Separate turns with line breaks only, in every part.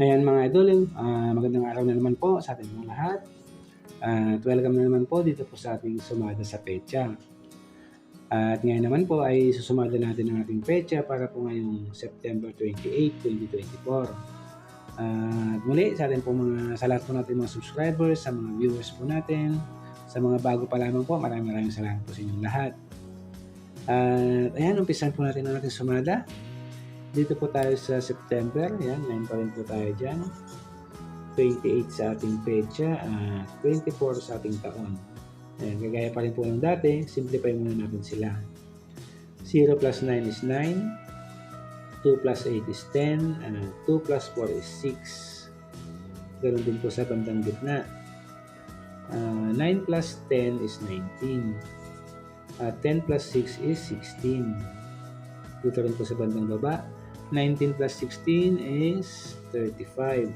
Ayan mga idol, ah, magandang araw na naman po sa ating mga lahat. At welcome na naman po dito po sa ating sumada sa pecha. At ngayon naman po ay susumada natin ang ating pecha para po ngayong September 28, 2024. At muli sa ating po mga, sa lahat po natin mga subscribers, sa mga viewers po natin, sa mga bago pa lamang po, maraming maraming salamat po sa inyong lahat. At ayan, umpisan po natin ang ating sumada. Dito po tayo sa September, yan, 9 pa rin po tayo dyan. 28 sa ating pecha, at 24 sa ating taon. Ayan, gagaya pa rin po ng dati, simplify muna natin sila. 0 plus 9 is 9, 2 plus 8 is 10, and 2 plus 4 is 6. Ganun din po sa bandang gitna. Ah, 9 plus 10 is 19. At 10 plus 6 is 16. Dito rin po sa bandang baba. 19 plus 16 is 35.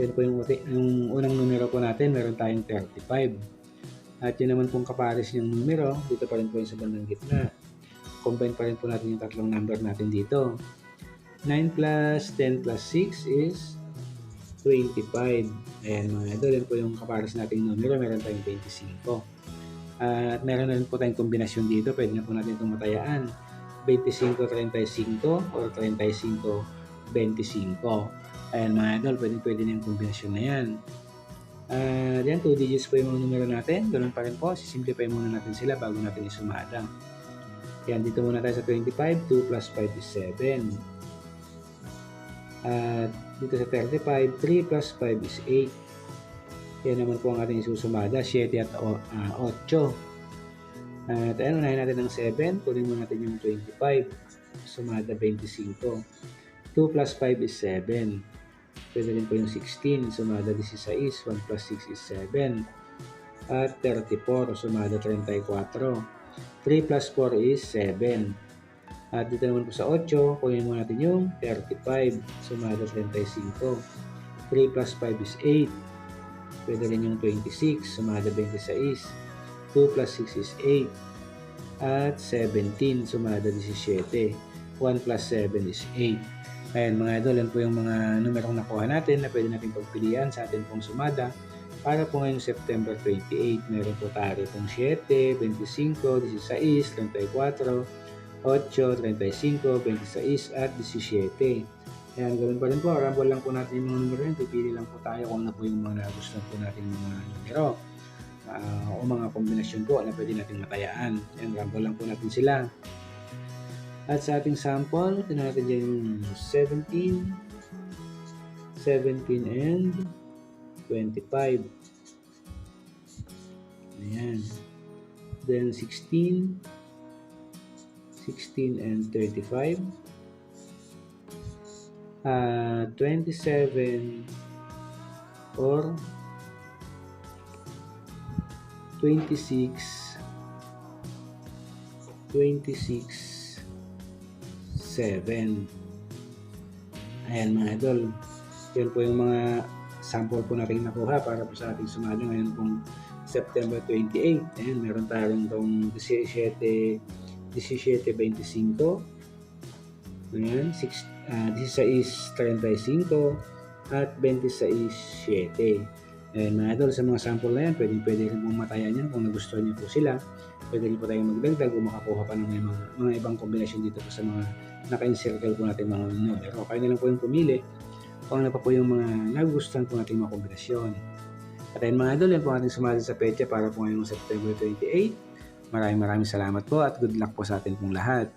Yan po yung, yung unang numero po natin, meron tayong 35. At yun naman pong kapares yung numero, dito pa rin po yung sa bandang gitna. Combine pa rin po natin yung tatlong number natin dito. 9 plus 10 plus 6 is 25. Ayan mga idol, yan po yung kapares nating numero, meron tayong 25. At meron na rin po tayong kombinasyon dito, pwede na po natin itong matayaan. 25-35 or 35-25. Ayan mga idol, pwede, pwede na yung kombinasyon na yan. At yan, 2 digits po yung mga numero natin. Ganun pa rin po, sisimplify muna natin sila bago natin isumada. Yan, dito muna tayo sa 25, 2 plus 5 is 7. At dito sa 35, 3 plus 5 is 8. Yan naman po ang ating isusumada, 7 at o- ah, 8. At ayun, unahin natin ng 7. Kunin mo natin yung 25. Sumada 25. 2 plus 5 is 7. Pwede rin po yung 16. Sumada 16. 1 plus 6 is 7. At 34. Sumada 34. 3 plus 4 is 7. At dito naman po sa 8, kunin mo natin yung 35. Sumada 35. 3 plus 5 is 8. Pwede rin yung 26. Sumada 26. 2 plus 6 is 8. At 17, sumada 17. 1 plus 7 is 8. Ayan mga idol, yan po yung mga numerong nakuha natin na pwede natin pagpilian sa atin pong sumada para po ngayong September 28. Meron po tayo pong 7, 25, 16, 34, 8, 35, 26 at 17. Ayan, gawin pa rin po. Rumble lang po natin yung mga numero yun. Pipili lang po tayo kung ano po yung mga nagustuhan po natin mga numero ah, o mga kombinasyon po na pwede natin matayaan. Yan, rumble lang po natin sila. At sa ating sample, ito natin dyan yung 17, 17 and 25. Ayan. Then 16, 16 and 35. Uh, 27 or 26 26 7 ayan mga idol. Yan po yung mga sample po natin nakuha para po sa ating sumali ngayon pong September 28 ayan meron tayong tong 17 17.25 ayan 6, uh, 16.35 at 26.7 Ayan mga idol, sa mga sample na yan, pwede, pwede rin pong matayan yan kung nagustuhan niyo po sila. Pwede rin po tayong magdagdag o makakuha pa ng mga, mga ibang kombinasyon dito po sa mga naka-encircle po natin mga numero. Kaya na lang po yung pumili kung ano pa po yung mga nagustuhan po natin mga kombinasyon. At ayun mga idol, yan po ating sumali sa pecha para po ngayong September 28. Maraming maraming salamat po at good luck po sa atin pong lahat.